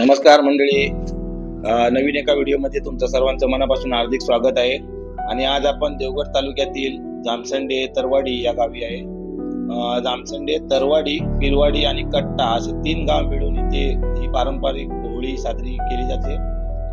नमस्कार मंडळी. नवीन एका व्हिडिओमध्ये तुमचं सर्वांचं मनापासून हार्दिक स्वागत आहे. आणि आज आपण देवगड तालुक्यातील जामसंडे तरवाडी या गावी आहे. जामसंडे तरवाडी पिरवाडी आणि कट्टा असे तीन गाव मिळून इथे ही पारंपरिक होळी साजरी केली जाते.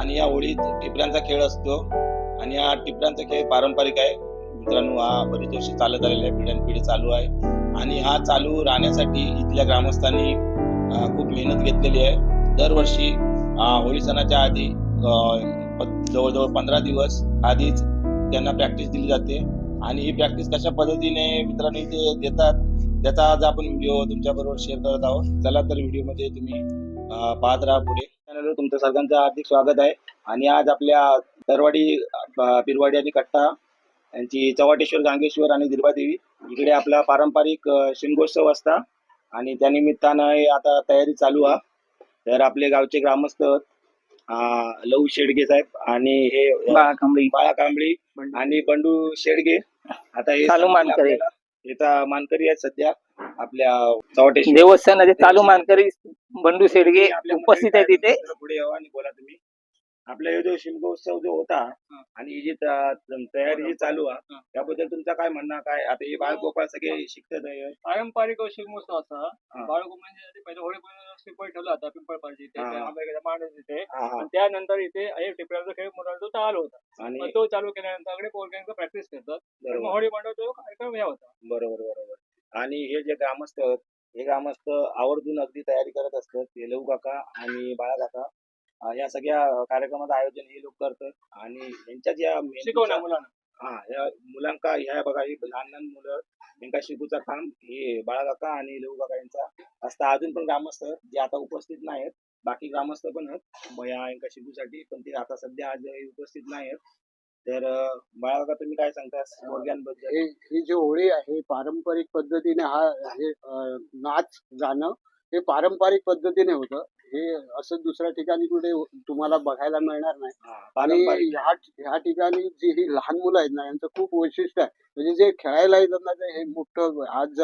आणि या होळीत टिपऱ्यांचा खेळ असतो. आणि हा टिपऱ्यांचा खेळ पारंपरिक आहे. मित्रांनो हा बरेच वर्ष चालत आलेला आहे. पिढ्यानपिढी चालू आहे. आणि हा चालू राहण्यासाठी इथल्या ग्रामस्थांनी खूप मेहनत घेतलेली आहे. दरवर्षी होळी सणाच्या आधी जवळजवळ पंधरा दिवस आधीच त्यांना प्रॅक्टिस दिली जाते. आणि ही प्रॅक्टिस कशा पद्धतीने मित्रांनी ते देतात त्याचा आज आपण व्हिडिओ तुमच्या बरोबर शेअर करत आहोत. चला तर व्हिडिओमध्ये तुम्ही पाहत राहा पुढे. चॅनलवर तुमचं सर्वांचं हार्दिक स्वागत आहे. आणि आज आपल्या दरवाडी पिरवाडी आणि कट्टा यांची चवाटेश्वर गांगेश्वर आणि दिरबादेवी इकडे आपला पारंपरिक अं, शिमगोत्सव असता. आणि त्यानिमित्तानं आता तयारी चालू आहे. तर आपले गावचे ग्रामस्थ लहू शेडगे साहेब आणि हे बाळा कांबळी बाळा कांबळी आणि बंडू शेडगे. आता हे चालू मानकरी. याचा मानकरी आहेत सध्या. आपल्या चौटेश्वर देवस्थानाचे चालू मानकरी बंडू शेडगे उपस्थित आहे मंडळी तिथे पुढे यावं आणि बोला तुम्ही. आपला हे जो शिमगोत्सव जो होता आणि ही जी त- तयारी जी चालू आहे त्याबद्दल तुमचा काय म्हणणं काय? आता हे बाळगोपाळ सगळे शिकतात. पारंपरिक शिगमोत्सव असा. हा. बाळगो म्हणजे आधी पहिले होळी शिकवण ठेवला होता पिंपळ पाहिजे इथे हा. माणूस इथे. हा, हा. आणि त्यानंतर इथे एक टिपऱ्याचा खेळ मुलांचा चालू होता. आणि तो चालू केल्यानंतर पोरग्यांचा प्रॅक्टिस करतात. तर मग बरोबर. होळी मंडळ तो कार्यक्रम या होता. बरोबर बरोबर. आणि हे जे ग्रामस्थ आहेत, हे ग्रामस्थ आवर्जून अगदी तयारी करत असतात हे लहू काका आणि बाळा काका या सगळ्या कार्यक्रमाचं आयोजन हे लोक करतात. आणि यांच्या ज्या शिकवण्या मुलांना. हा ह्या मुलांका ह्या बघा ही लहान लहान मुलं यांका शिकूचा काम हे बाळाकाका आणि काका यांचा असता. अजून पण ग्रामस्थ जे आता उपस्थित नाहीत बाकी ग्रामस्थ पण आहेत. बया यांका शिकूसाठी पण ते आता सध्या आज उपस्थित नाहीत तर बाळाकाका तुम्ही काय सांगता मुलग्यांबद्दल? हे जी होळी आहे पारंपरिक पद्धतीने हा हे नाच गाणं हे पारंपरिक पद्धतीने होतं. हे असं दुसऱ्या ठिकाणी कुठे तुम्हाला बघायला मिळणार नाही. आणि ह्या ह्या ठिकाणी जी ही लहान मुलं आहेत ना यांचं खूप वैशिष्ट्य आहे. म्हणजे जे खेळायला येतात ना ते हे मोठं आज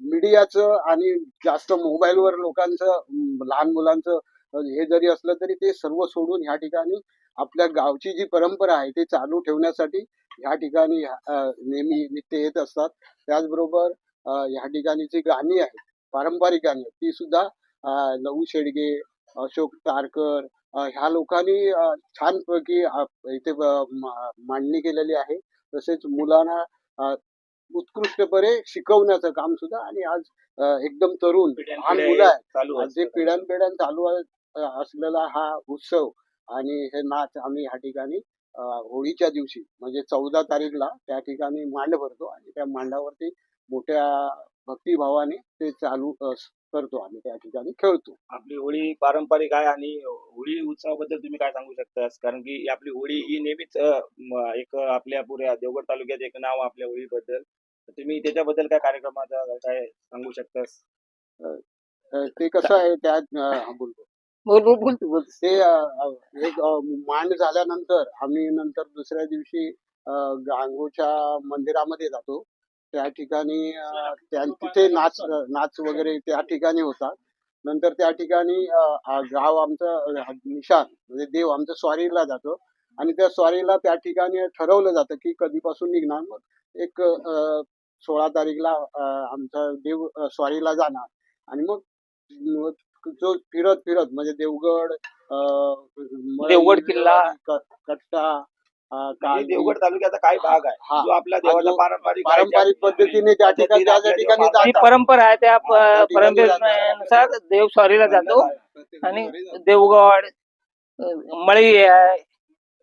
मीडियाचं आणि जास्त मोबाईलवर लोकांचं लहान मुलांचं हे जरी असलं तरी ते सर्व सोडून ह्या ठिकाणी आपल्या गावची जी परंपरा आहे ती चालू ठेवण्यासाठी ह्या ठिकाणी नेहमी नित्य येत असतात. त्याचबरोबर ह्या ठिकाणी जी गाणी आहेत. पारंपरिक गाणी ती सुद्धा लहू शेडगे अशोक तारकर ह्या लोकांनी छानपैकी इथे मांडणी केलेली आहे. तसेच मुलांना उत्कृष्टपणे शिकवण्याचं काम सुद्धा आणि आज एकदम तरुण लहान मुलं आहेत. जे असतात. पिढ्यानपिढ्यान चालू असलेला हा उत्सव आणि हे नाच आम्ही ह्या ठिकाणी होळीच्या दिवशी म्हणजे चौदा तारीखला त्या ठिकाणी मांड भरतो आणि त्या मांडावरती मोठ्या भक्तिभावाने ते चालू करतो आम्ही त्या ठिकाणी खेळतो. आपली होळी पारंपरिक आहे आणि होळी उत्सवाबद्दल तुम्ही काय सांगू शकता कारण की ही आपली होळी ही नेहमीच एक आपल्या पुऱ्या देवगड तालुक्यात एक नाव आपल्या होळीबद्दल. तुम्ही त्याच्याबद्दल काय कार्यक्रमाचा काय सांगू शकतास? ते कसं आहे हा, बोलतो बोल. बोल बोल तू एक मांड झाल्यानंतर आम्ही नंतर दुसऱ्या दिवशी गांगोच्या मंदिरामध्ये जातो. त्या ठिकाणी अं, त्या तिथे नाच नाच वगैरे त्या ठिकाणी होतात नंतर त्या ठिकाणी अं, आ- गाव आमचं अं, निशाण म्हणजे देव आमचं स्वारीला जातो. आणि त्या स्वारीला त्या ठिकाणी ठरवलं जातं की कधीपासून निघणार. मग एक अं, सोळा तारीखला अं, आमचा देव अं, स्वारीला जाणार. आणि मग मग जो फिरत फिरत म्हणजे देवगड अं, देवगड किल्ला. क- कट्टा देवगड तालुक्याचा काय भाग आहे? हा. जो आपल्या देवाचा जो पारंपरिक पारंपरिक ज्या- पद्धतीने त्या ठिकाणी ही जातात. परंपरा आहे त्या प- त्या ठिकाणी परंपरेनुसार देव स्वारीला जातो. आणि देवगड अं, मळई आहे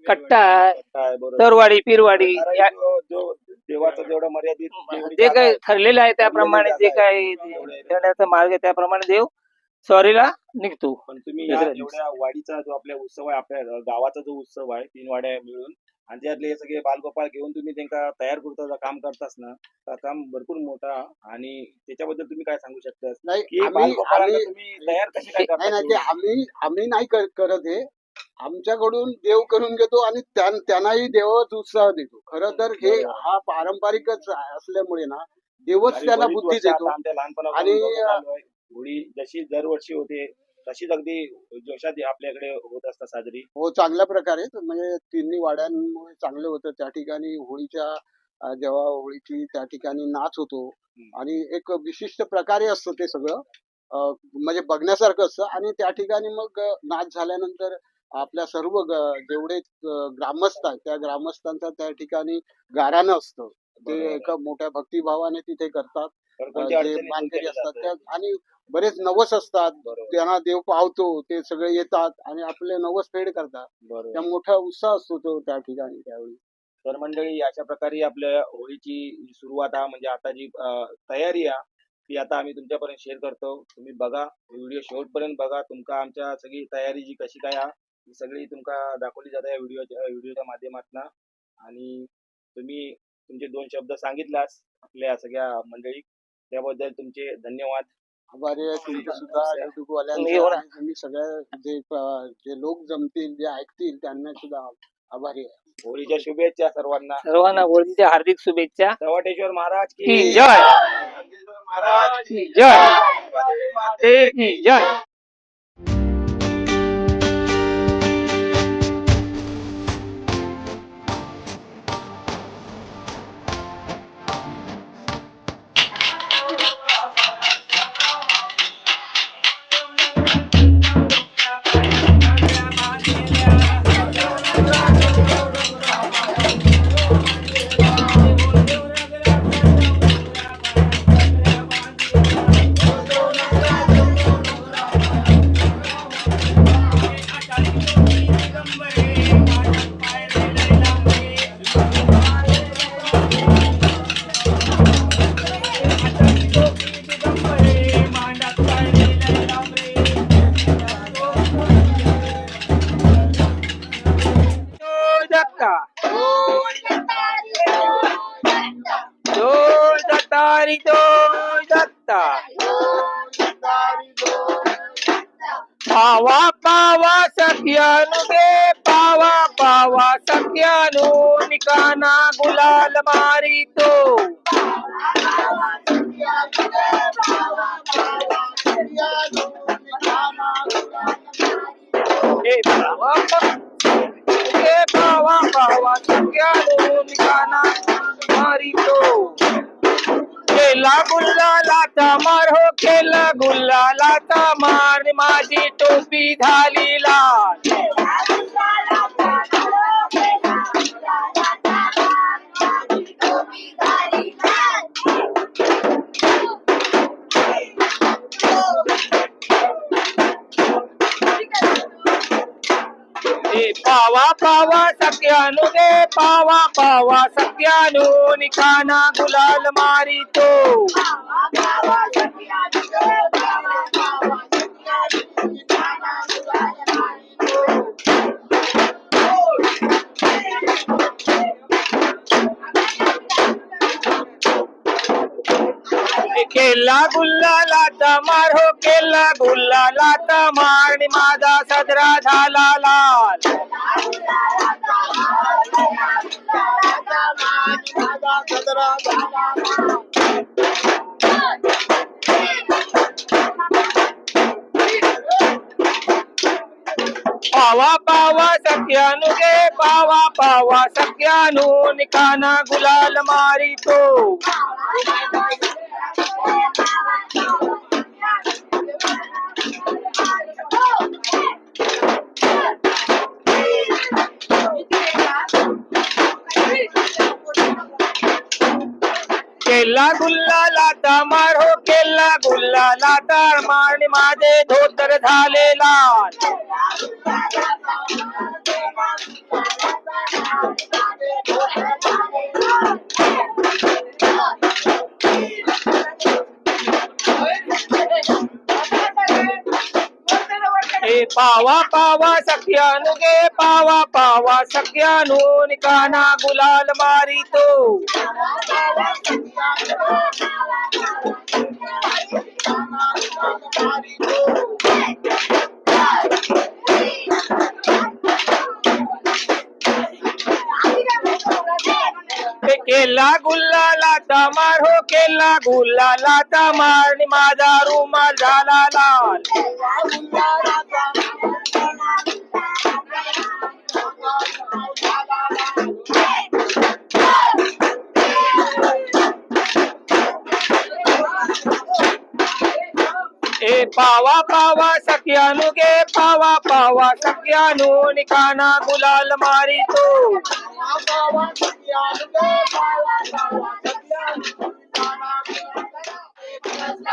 कट्टा आहे काय बरोबर. तरवाडी पिरवाडी कारण या जो- जो देवाचा जेवढा मर्यादित जेवढी जे जागा काही आहे, ठरलेलं आहे त्याप्रमाणे जे काही देण्याचा मार्ग आहे त्याप्रमाणे देव स्वारीला निघतो. पण तुम्ही या दुसऱ्या दिवशी. एवढ्या वाडीचा जो आपला उत्सव आहे आपल्या गावाचा जो उत्सव आहे तीन वाड्या मिळून आणि त्यातले सगळे बालगोपाळ घेऊन तुम्ही त्यांना तयार करता काम करतास ना तर काम भरपूर मोठा आणि त्याच्याबद्दल तुम्ही काय सांगू शकता नाही की आम्ही आम्ही तुम्ही तयार कशी काय नाही नाही ते करता आम्ही आम्ही नाही कर- करत हे. आमच्याकडून देव करून घेतो आणि त्यां- त्यांनाही देवच उत्साह देतो. खरं तर हे. हा पारंपरिकच असल्यामुळे ना देवच त्याला बुद्धी देतो. आणि, आलोय. होळी जशी दरवर्षी होते तशीच अगदी जोशात आपल्याकडे होत असतात साजरी. हो चांगल्या प्रकारे. म्हणजे तिन्ही वाड्यांमुळे चांगलं होतं. त्या ठिकाणी होळीच्या जेव्हा होळीची त्या ठिकाणी नाच होतो. आणि एक विशिष्ट प्रकारे असतं ते सगळं. म्हणजे बघण्यासारखं असतं. आणि त्या ठिकाणी मग नाच झाल्यानंतर आपल्या सर्व जेवढे ग्रामस्थ आहेत त्या ग्रामस्थांचा त्या ठिकाणी गाऱ्हाणं असतं. ते. एका मोठ्या भक्तिभावाने तिथे करतात. जे मानकरी असतात? त्या आणि बरेच नवस असतात. बरोबर. त्यांना देव पावतो ते सगळे येतात आणि आपले नवस फेड करतात. त्या बरोबर मोठा उत्साह असतो तो त्या ठिकाणी. त्यावेळी. तर मंडळी अशा प्रकारे आपल्या होळीची सुरुवात हा म्हणजे आता जी अं, तयारी आहे ती आता आम्ही तुमच्यापर्यंत शेअर करतो. तुम्ही बघा व्हिडिओ शेवटपर्यंत बघा. तुमका आमच्या सगळी तयारी जी कशी काय हा, ती सगळी तुमका दाखवली जाते या व्हिडिओच्या व्हिडिओच्या माध्यमातून. आणि तुम्ही तुमचे दोन शब्द सांगितलास आपल्या सगळ्या मंडळी. त्याबद्दल तुमचे धन्यवाद. आभारी आहे तुमचे सुद्धा युट्यूब तुम्ही सगळ्या जे अं, जे लोक जमतील जे ऐकतील त्यांना सुद्धा आभारी आहे. होळीच्या शुभेच्छा सर्वांना. सर्वांना होळीच्या हार्दिक शुभेच्छा. सवाटेश्वर महाराज की की जय. की जय की जय. ढोल दत्तारी ढोल दत्ता पावा पावा सख्यानु गे पावा पावा सख्यानु निकाना गुलाल मारी तो खेला गुल्ला लाता मार हो खेला गुल्ला लाता मार माझी टोपी झाली लाल. हे पावा पावा सख्यानु गे पावा पावा सख्यानु निकाना गुलाल मारी तो केला गुल्ला लाता मार हो केला गुल्ला लाता मार आणि माझा सदरा झाला लाल. पावा पावा सख्यानु गे पावा पावा सख्यानु निकाना गुलाल मारी तो. केला गुल्ला लाता मार केला गुल्ला लाता मार आणि माझे धोतर झाले लाल. पावा पावा सख्यानु गे पावा पावा सख्यानु निकाना गुलाल मारी तो. हे केला गुल्लालाचा मार हो केला गुल्लालाचा मार आणि माझा रुमाल झाला लाल. ए पावा पावा सख्यानु गे पावा पावा सख्यानु निकाना गुलाल मारी तो.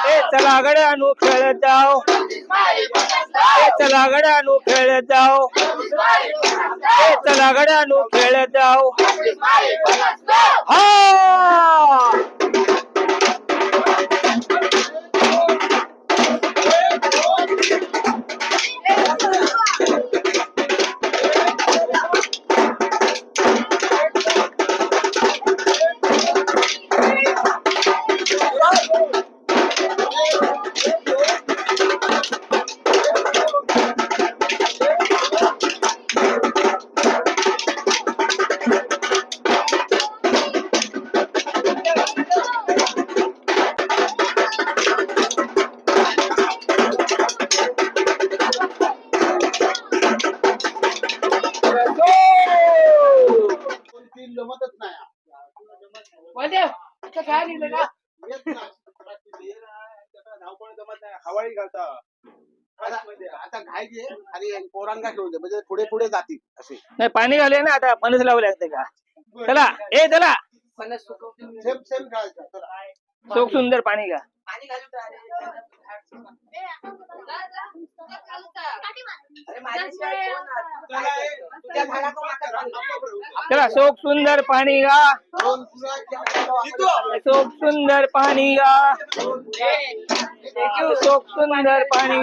ए चला गड्यानु खेळत जाओ. ए चला गड्यानु खेळत जाओ. ए चला गड्यानु खेळत जाओ. हा! हवाळी घालता. आता घाई घे आणि पोरांना घेऊन दे म्हणजे पुढे पुढे जातील असे. नाही पाणी घाले ना आता फणस लावले असते का? चला ए चला. सेम सेम चला. शोक सुंदर पाणी का चला, शोक सुंदर दोन पुढे शोक सुंदर पानी गा। शोक सुंदर पानी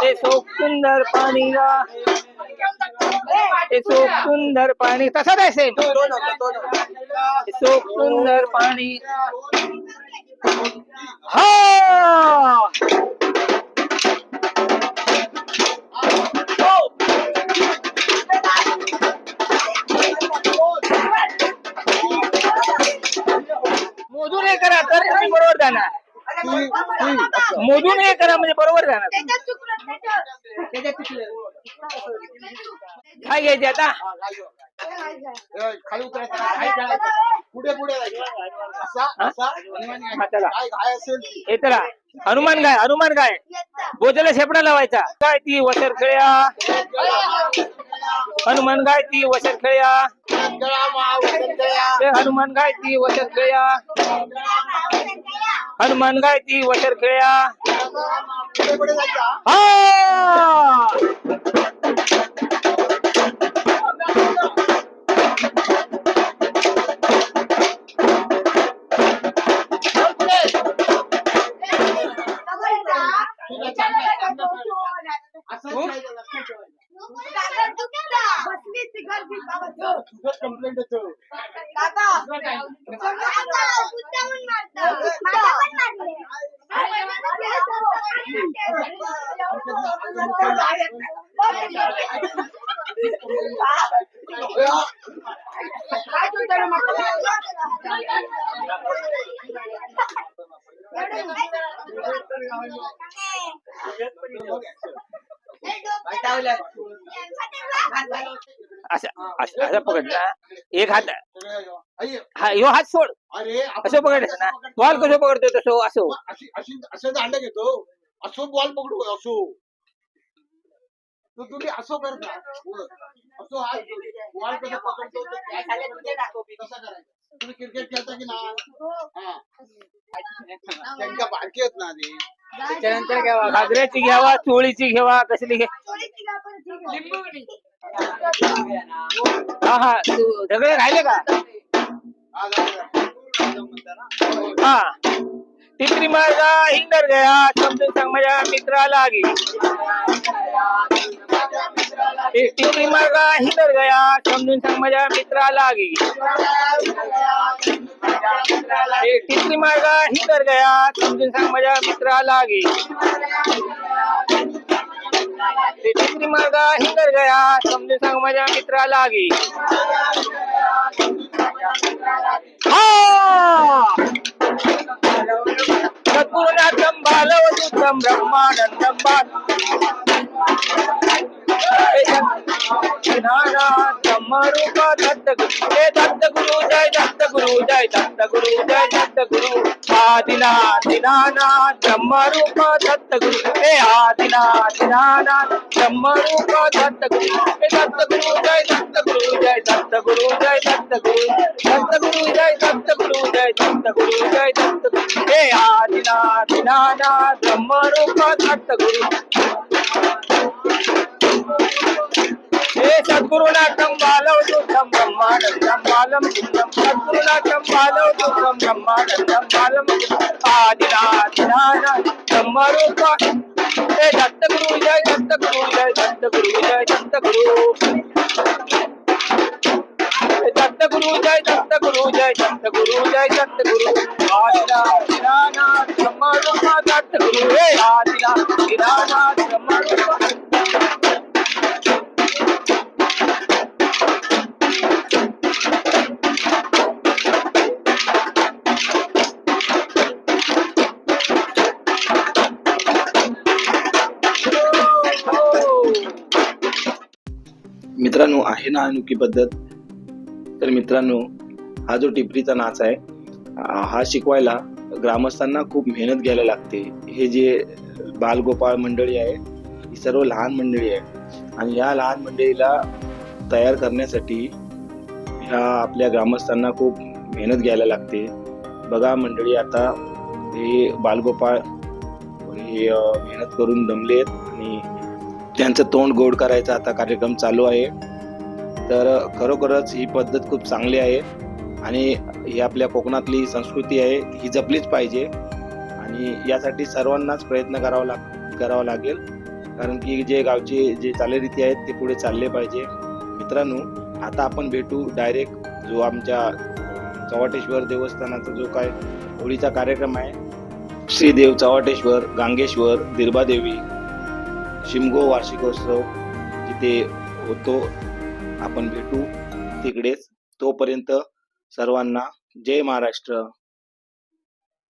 ते शोक सुंदर गा। ते शोक सुंदर पाणी तसंच आहे सेम शोक सुंदर पाणी हा! मोजून हे करा तर तुम्ही बरोबर जाणार. मोजून हे करा म्हणजे बरोबर जाणार. काय घ्यायचे आता. खाली खेळायचं. पुढे पुढे. हा, हनुमान काय हनुमान काय बोजाला शेपडा लावायचा. काय ती वसर खेळ्या. हनुमान काय ती वसर खेळ्या. हनुमान काय ती वसर खेळ्या. हनुमान काय ती वसर खेळ्या. हा! असं पकडला एक आई, हा ह्यो सोड अरे पकडायचं ना बॉल कसं पकडतो अशी अशी असं बॉल पकडू करता बॉल ते तुम्ही क्रिकेट खेळता की ना हा त्यांच्या बारकी आहेत ना आधी त्याच्यानंतर घ्यावा घागऱ्याची घ्यावा चोळीची घ्यावा कसली घे हा हा तू सगळे राहिले का? हा. हा. तिसरी माझा हिंदर गया समजून सांग माझ्या मित्राला गे ए, मार्ग हिंदर गया समजून सांग माझ्या मित्राला गे ए, मार्ग हिंदर गया समजून सांग माझ्या मित्राला गे ए, मार्ग हिंदर गया समजून सांग माझ्या मित्राला गे हा! सद्गुरुनाथं बालवदूतं ब्रह्मानन्दं ब्रह्मरूप दत्त गुरु हे दत्त गुरु जय दत्त गुरु जय दत्त गुरु जय दत्त गुरु आदिनाथ दीनानाथ ब्रह्मरूप दत्त गुरु हे आदिनाथ दीनानाथ ब्रह्मरूप दत्त गुरु हे दत्त गुरु जय दत्त गुरु जय दत्त गुरु जय दत्त गुरु दत्त गुरु जय दत्त गुरु जय दत्त गुरु जय दत्त गुरु हे आदिनाथ दीनानाथ ब्रह्मरूप दत्त गुरु हे सद्गुरुनाथं बालवदूतं ब्रह्मानन्दं बालं सुन्दं सद्गुरुनाथं बालवदूतं ब्रह्मानन्दं बालं आदिनाथ ब्रह्मरूप। हे दत्तगुरु जय दत्तगुरु जय दत्तगुरु जय दत्तगुरु। हे दत्तगुरु जय दत्तगुरु जय दत्तगुरु जय दत्तगुरु। आदिनाथ ब्रह्मरूप दत्तगुरु। हे आदिनाथ ब्रह्मरूप। मित्रांनो आहे ना अनोखी पद्धत? तर मित्रांनो हा जो टिपरीचा नाच आहे हा शिकवायला ग्रामस्थांना खूप मेहनत घ्यायला लागते. हे जे बालगोपाळ मंडळी आहे ही सर्व लहान मंडळी आहे. आणि या लहान मंडळीला तयार करण्यासाठी ह्या आपल्या ग्रामस्थांना खूप मेहनत घ्यायला लागते. बघा मंडळी आता हे बालगोपाळ हे मेहनत करून दमलेत आणि त्यांचं तोंड गोड करायचा आता कार्यक्रम चालू आहे. तर खरोखरच ही पद्धत खूप चांगली आहे. आणि ही आपल्या कोकणातली संस्कृती आहे ही जपलीच पाहिजे. आणि यासाठी सर्वांनाच प्रयत्न करावा लाग करावा लागेल. कारण की जे गावचे जे चालीरीती आहेत ते पुढे चालले पाहिजे. मित्रांनो आता आपण भेटू डायरेक्ट जो आमच्या चव्हाटेश्वर देवस्थानाचा जो काय होळीचा कार्यक्रम आहे. श्रीदेव चव्हाटेश्वर गांगेश्वर दिर्बादेवी शिमगो वार्षिकोत्सव जिथे होतो. आपण भेटू. तिकडेच तोपर्यंत सर्वांना जय महाराष्ट्र.